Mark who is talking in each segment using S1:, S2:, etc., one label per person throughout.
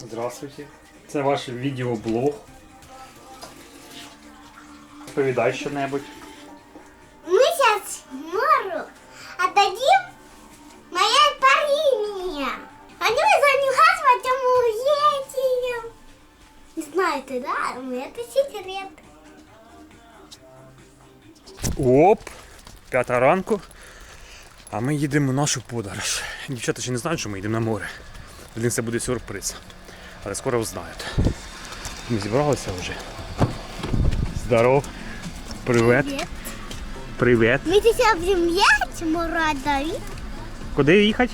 S1: Здравствуйте. Це ваш відеоблог. Розповідай що-небудь.
S2: Мы сейчас Мору отдадим мое парение. Они занюхать этому етию. Не знаете, да? Ну, Это секрет.
S1: Оп! П'ята ранку. А ми їдемо в нашу подорож. Дівчата ще не знають, що ми йдемо на море. Для них це буде сюрприз. Але скоро узнають. Ми зібралися вже. Здоров. Привет. Привет.
S2: Мы сейчас будем ехать, Мору отдали.
S1: Куди їхати?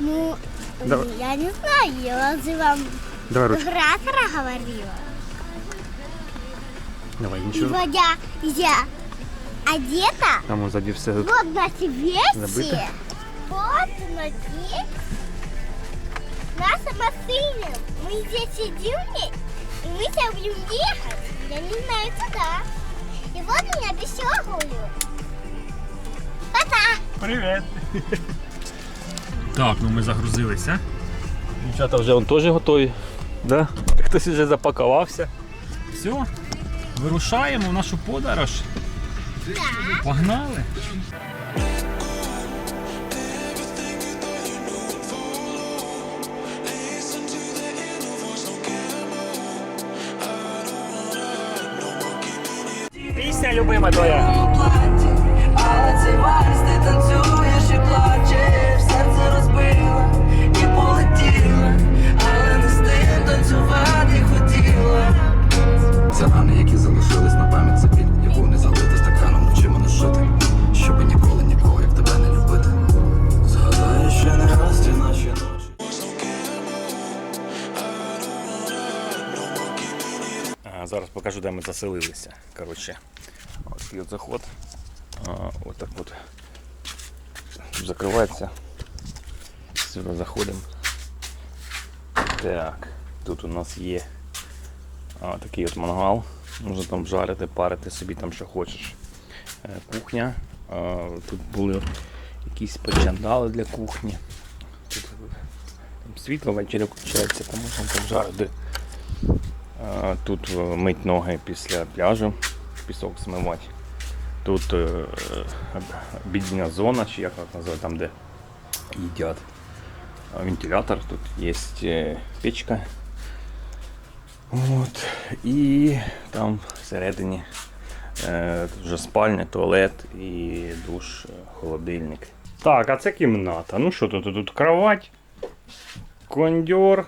S2: Ну,
S1: Давай.
S2: я не знаю, я же вам
S1: Давай ручку.
S2: оператора говорила.
S1: Давай,
S2: И
S1: нічого.
S2: вот я, я одета
S1: Там он ззаді все.
S2: вот на
S1: Забыто?
S2: вот на те- наша машина. Мы здесь сидим, и мы сейчас будем ехать. Я не знаю куда. И вот меня беседуют. Пока!
S1: Привіт! Так, ну ми загрузилися. Дівчата вже вон теж готові. Да? Хтось вже запакувався. Все, вирушаємо в нашу подорож. Погнали! Любима твоя.
S3: але цей вальс ти танцюєш і плачеш, серце розбила і полетіла, але не з тим танцювати хотіла.
S4: Це рани, які залишились на пам'ять це біль, яку не залити стаканом навчимо не жити, щоби ніколи нікого, як тебе не любити.
S3: Згадаю, ще не раз ті наші ночі.
S1: Зараз покажу, де ми заселилися. Коротше, ось є заход. А, Отак от. Закривається. Сюди заходимо. Так, тут у нас є а, такий от мангал. Можна там жарити, парити собі там що хочеш. Е, Кухня. А, Тут були якісь причандали для кухні. Тут там світло ввечері включається, там можна там жарити. А, Тут е, мить ноги після пляжу, пісок змивати. Тут е, обідня зона, чи як вона називається, там де їдять. Вентилятор, тут є е, печка. От. І там всередині е, вже спальня, туалет і душ, холодильник. Так, а це кімната. Ну що тут? Тут кровать, кондьор,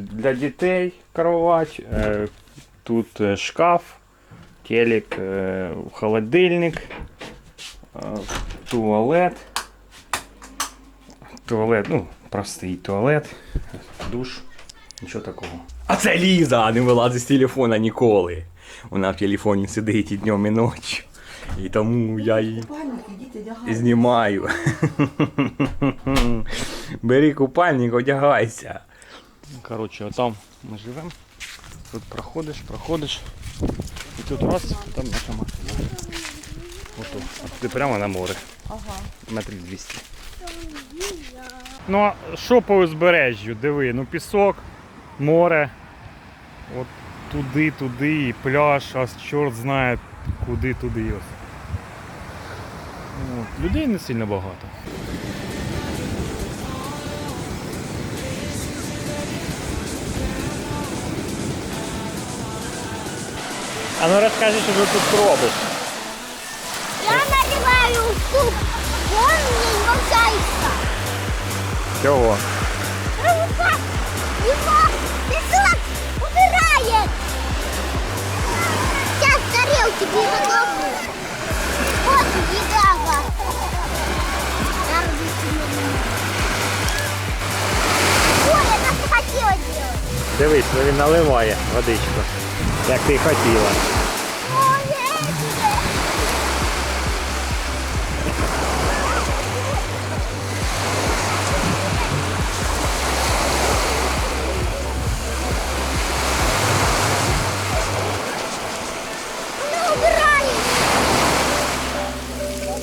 S1: для дітей кровать, тут шкаф, телек, е, холодильник, е, туалет. Туалет, ну, простий туалет, душ, нічого такого. А це Ліза, не вилазить з телефона ніколи. Вона в телефоні сидить і днем, і ночі. І тому я її знімаю. Бери купальник, одягайся. Коротше, отам ми живемо. Тут проходиш, проходиш. І тут раз, там наша машина. Ото. А ти прямо на море. Ага. Метрів 200. Ну, а що по узбережжю? Диви, ну пісок, море. От туди, туди, і пляж, а чорт знає куди туди. Ось. От. Людей не сильно багато. А ну розкажи, що ти тут робиш.
S2: Я наливаю суп. Он не нуждается.
S1: Чого?
S2: Рука его песок убирает. Сейчас тарелки приготовлю. Вот еда. Ой, я так не хотела делать.
S1: Дивись, ну він наливає водичку, як ти хотіла.
S2: Я.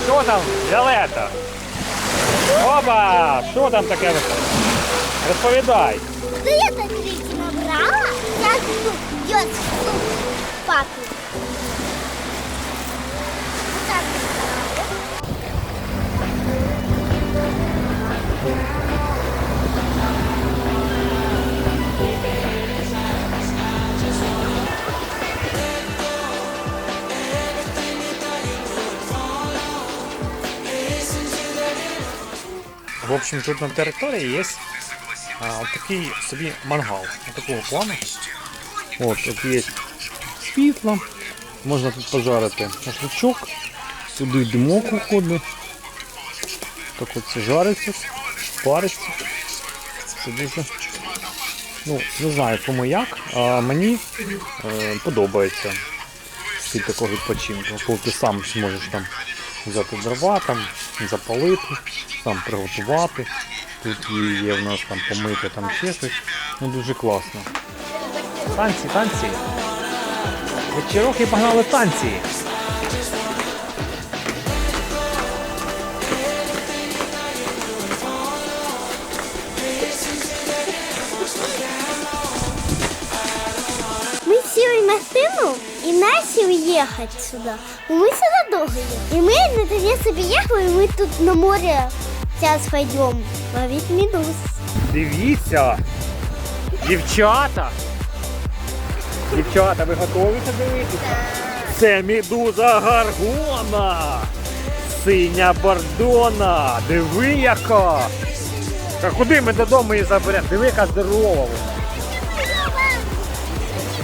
S1: Що там, Віолетта? Оба! Що там таке? Розповідай.
S2: Да это не встала, сейчас идет вот.
S5: В общем, тут на території є а, такий собі мангал. Такого плану.
S1: От, тут є світло, можна тут пожарити шашличок, сюди димок виходить. Так от це жариться, париться. Це дуже,
S5: Ну, не знаю кому як, а мені е, подобається стиль такого відпочинку. Коли ти сам зможеш там взяти дрова, там запалити, там приготувати. Тут є в нас там помити, там ще щось. Ну дуже класно. Танці, танці. Вечірок і погнали танці.
S2: Мы сели в машину и начали ехать сюда. И мы сюда долго ехали. И мы наконец приехали, и мы тут на море сейчас пойдем ловить медуз.
S5: Дивіться! Дівчата! Дівчата, ви готові це дивитися? Це медуза гаргона! Синя бордона! Диви яка! Та куди ми додому її заберемо? Диви, яка здорова вона!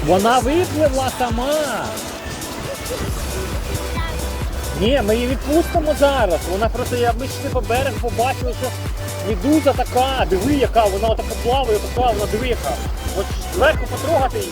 S5: Вона випливла сама! Ні, ми її відпустимо зараз. Вона просто я ми йшли по берегу, побачили, що медуза така, диви яка, вона така плаває, така, вона диви яка. От легко потрогати її.